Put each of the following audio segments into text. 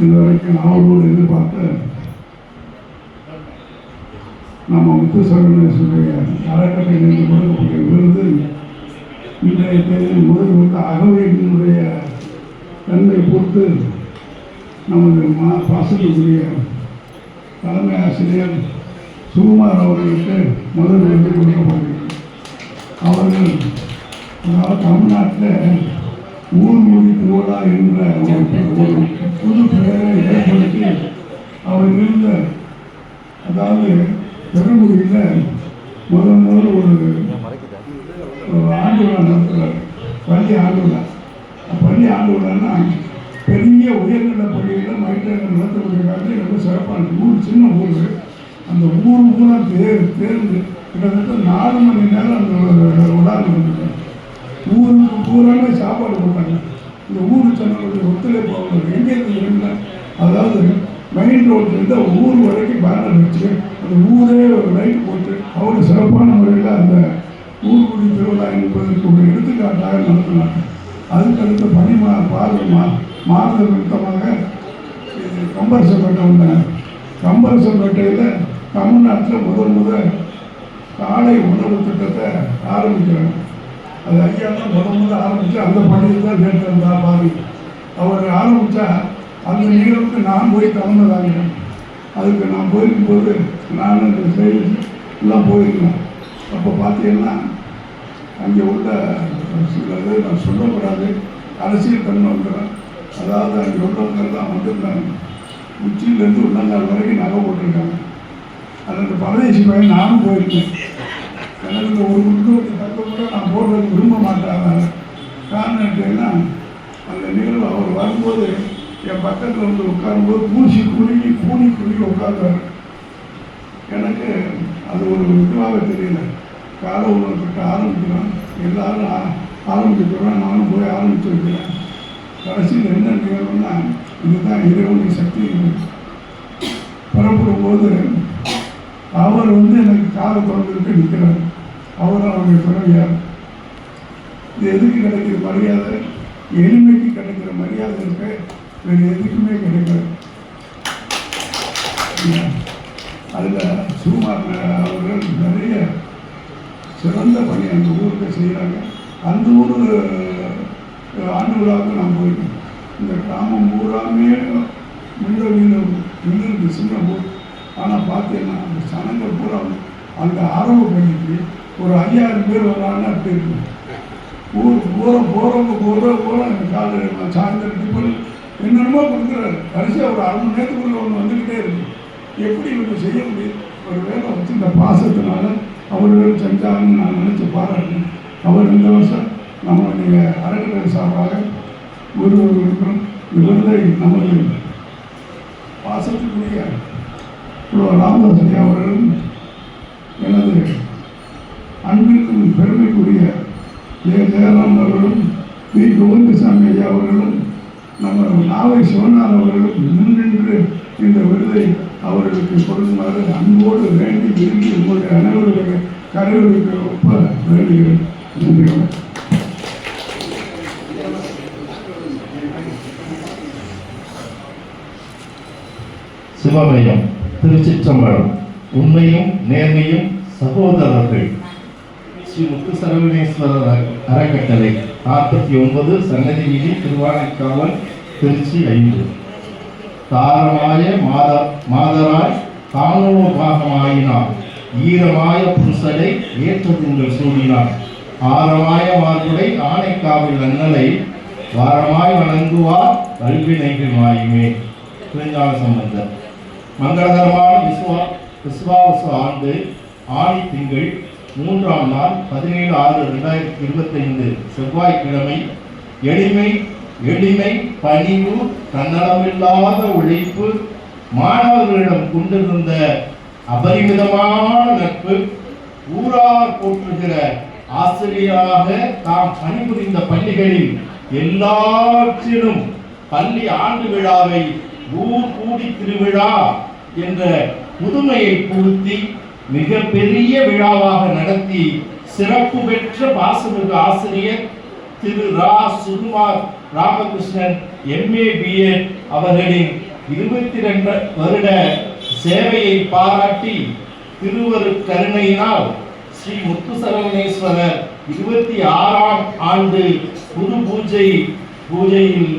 இதுவரைக்கும் ஆவலோடு எதிர்பார்த்த நம்ம முத்துசரணேஸ்வரிய அறக்கட்டளையிலிருந்து கொடுக்கக்கூடிய விருது இன்றைய தேதி முதல் வந்து அகவையினுடைய தன்மை பொறுத்து நமது மா பாசத்துக்குரிய தலைமை ஆசிரியர் சுகுமார் அவர்களுக்கு முதல் விருது கொடுக்கப்படுகிறது. அவர்கள் அதாவது தமிழ்நாட்டில் ஊர் மொழி திருவிழா என்ற ஒரு புது பெயரை ஏற்படுத்தி அவர் இருந்த அதாவது பெருங்குடியில் முதல் முதல் ஒரு ஆண்டு விழா நடத்துகிறார் பள்ளி ஆண்டு விழா பள்ளி ஆண்டு விழான்னா பெரிய உயர்நிலை பள்ளியில் மைட்டர்கள் நடத்தக்கூடிய காலத்தில் ரொம்ப சிறப்பான ஊர் சின்ன ஊர். அந்த ஊர் பூரா தேர் தேர்ந்து கிட்டத்தட்ட நாலு மணி நேரம் அந்த விழா நடந்தது ஊருக்கு பூராமே சாப்பாடு போட்டாங்க. இந்த ஊர் சொன்னவங்களுடைய ஒத்துழைப்பு அவங்க எங்கேருந்து இருந்து அதாவது மெயின் ரோட்லேருந்து ஊர் வரைக்கும் பேனர் வச்சு அந்த ஊரே ஒரு லைட் போட்டு அவ்வளோ சிறப்பான முறையில் அந்த ஊர்குடி திருவிழா என்பதற்கு ஒரு எடுத்துக்காட்டாக நடத்தினாங்க. அதுக்கடுத்து பனிமா மா பாத மா மாத நிமித்தமாக இது கம்பரசப்பேட்டை வந்தாங்க கம்பரசப்பேட்டையில் தமிழ்நாட்டில் முதல் முதல் காலை உணவு திட்டத்தை ஆரம்பிக்கிறாங்க. அது ஐயா தான் முத முதல்ல ஆரம்பித்து அந்த பள்ளியில் தான் கேட்டு இருந்தா பாவி அவர் ஆரம்பித்தா அந்த நிகழ்வுக்கு நான் போய் கலந்ததாகிறேன் அதுக்கு நான் போயிருக்கும்போது நான் அந்த சைடு எல்லாம் போயிருந்தேன் அப்போ பார்த்தீங்கன்னா அங்கே உள்ள சிலது நான் சொல்லக்கூடாது அரசியல் கண்ணோக்கிறேன் அதாவது அங்கே உள்ளவங்கெல்லாம் வந்திருந்தாங்க. உச்சியிலேருந்து உள்ளங்கால் வரைக்கும் நகை போட்டிருக்காங்க. அது அந்த பரதேசி பையன் நானும் போயிருக்கேன் எனக்கு இந்த ஒரு முன்னூற்றி தக்க கூட நான் போடுறது விரும்ப மாட்டாங்க காரணம் கேட்டீங்கன்னா அந்த நிகழ்வு அவர் வரும்போது என் பக்கத்தில் வந்து உட்காரும்போது பூசி குலுங்கி கூனி குலுங்கி உட்கார்ந்தார். எனக்கு அது ஒரு இதுவாக தெரியல. கால உணவு திட்ட ஆரம்பிக்கிறோம் எல்லாரும் ஆரம்பிக்கிறோம் நானும் போய் ஆரம்பித்து வைக்கிறேன். கடைசியில் என்ன நிகழ்வுன்னா இதுதான் இறைவனுடைய சக்தி. புறப்படும் போது அவர் வந்து எனக்கு காலை திறந்துட்டு நிற்கிறார் அவர் அவருடைய துணைவியார் இது எதுக்கு கிடைக்கிற மரியாதை? எளிமைக்கு கிடைக்கிற மரியாதை இருக்கு. வேறு எதுக்குமே கிடைக்காது. அதில் சுமார் அவர்கள் நிறைய சிறந்த பணி அந்த ஊருக்கு செய்கிறாங்க அந்த ஊர் அஹ், ஆண்டு விழாவுக்கு நான் போயிருக்கேன். இந்த கிராமம் பூராமே மின்னல் மின்னலுக்கு சின்ன ஊர். ஆனால் பார்த்தீங்கன்னா அந்த சனங்கள் பூரா அந்த ஆரம்ப பணிக்கு ஒரு ஐயாயிரம் பேர் வராங்கன்னா அப்படி இருக்கும்? ஊர் பூரா போகிறவங்க போகிற பூரா அந்த காலை சாயந்தரம் டிஃபன் என்னென்னமோ கொடுக்குறாரு. கடைசியாக ஒரு அரை மணி நேரத்துக்குள்ளே ஒன்று வந்துக்கிட்டே இருக்கு. எப்படி இவங்க செய்ய முடியும்? ஒரு வேலை வச்சு இந்த பாசத்தினால அவர்கள் செஞ்சாங்கன்னு நான் நினச்சி பாராட்டினேன் அவர் இந்த வருஷம் நம்மளுடைய அறக்கட்டளை சார்பாக ஒரு இவர்களை நம்மளுடைய பாசத்துக்குரிய திரு ராமதாசனி அவர்களும் எனது அன்பிற்கும் பெருமைக்குரிய ஏ ஜெயராம் அவர்களும் வி கோவிந்தசாமி ஐயா அவர்களும் நம்ம நாவை சிவனார் அவர்களும் முன்னின்று இந்த விருதை அவர்களுக்கு கொடுக்குமாறு அன்போடு வேண்டி விரும்பி உங்களுடைய அனைவருடைய கடவுளுக்கு ஒப்ப வேண்டுகிறேன். நன்றி வணக்கம். சிவமயம் திருச்சிற்றம்பலம். உண்மையும் நேர்மையும் சகோதரர்கள். ஸ்ரீ முத்து சரவணேஸ்வரர் அறக்கட்டளை. நாற்பத்தி ஒன்பது சன்னதி வீதி திருவானைக்காவல் திருச்சி ஐந்து. தாரமாய மாத மாதராய் காணோபாகமாயினார் ஈரமாய புருஷனை ஏற்றதுங்கள் சூடினார். ஆரமாய மார்புடை ஆனைக்காவில் அண்ணலை வாரமாய் வணங்குவார் கல்வினைகள் மாயுமே. திருஞான சம்பந்தர். மங்களகரமான விஸ்வா விஸ்வாவச ஆண்டு ஆணி திங்கள் மூன்றாம் நாள் பதினேழு ஆறு ரெண்டாயிரத்தி இருபத்தைந்து செவ்வாய்க்கிழமை எளிமை எளிமை பணிவு தன்னளவில்லாத உழைப்பு மாணவர்களிடம் கொண்டிருந்த அபரிமிதமான நட்பு ஊரார் போற்றுகிற ஆசிரியராக தாம் பணிபுரிந்த பள்ளிகளில் எல்லாற்றிலும் பள்ளி ஆண்டு விழாவை ஊர் கூடி திருவிழா என்ற புதுமையை புகுத்தி மிகப்பெரிய விழாவாக நடத்தி சிறப்பு பெற்ற பாசமிகு ஆசிரியர் திரு ரா. சுகுமார் ராமகிருஷ்ணன் எம்ஏ பிஏ அவர்களின் இருபத்தி ரெண்டு வருட சேவையை பாராட்டி திருவரு கருணையினால் ஸ்ரீ முத்துசரவணேஸ்வரர் இருபத்தி ஆறாம் ஆண்டு குரு பூஜை பூஜையில்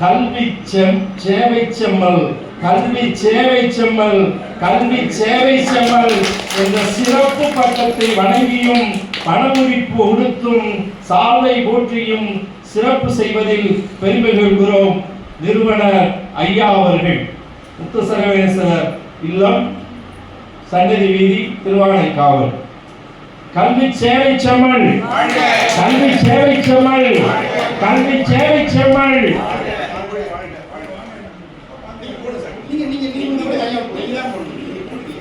கல்வி செம் சேவை செம்மல் கல்வி சேவை செம்மல் கல்வி சேவை செம்மல் என்ற சிறப்பு பட்டத்தை வணங்கியும் பணமுறிப்பு உடுத்தும் சாலை போற்றியும் சிறப்பு செய்வதில் பெருமை கொள்கிறோம் நிறுவனர் ஐயா அவர்கள். முத்துசரவேஸ்வரர் இல்லம் சன்னதி வீதி திருவானைக்காவல். கல்வி சேவை செம்மல். கல்வி சேவை செம்மல். கல்வி சேவை செம்மல் நீங்க நீங்க நீங்க வந்து ஐயா நீங்க தான் போடுங்க நீங்க போடுங்க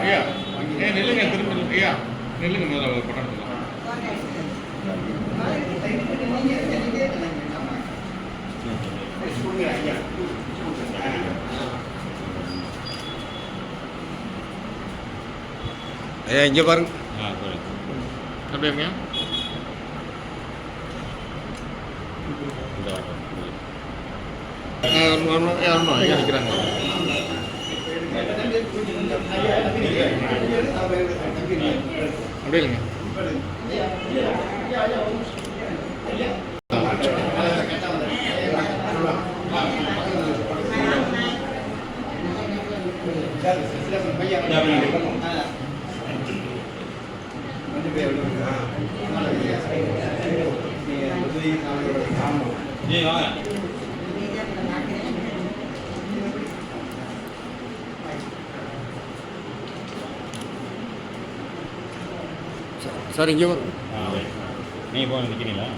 ஐயா ஏ நில்லுங்க திரும்ப நில்லுங்க. முதல்ல ஒரு படம் எடுத்துக்கலாம். ஐயா இங்க பாருங்க. அப்படியே இருங்க இந்த வாரம். ஆ, சார் இங்க பாருங்க நீங்கள் போக நிற்கிறீங்களா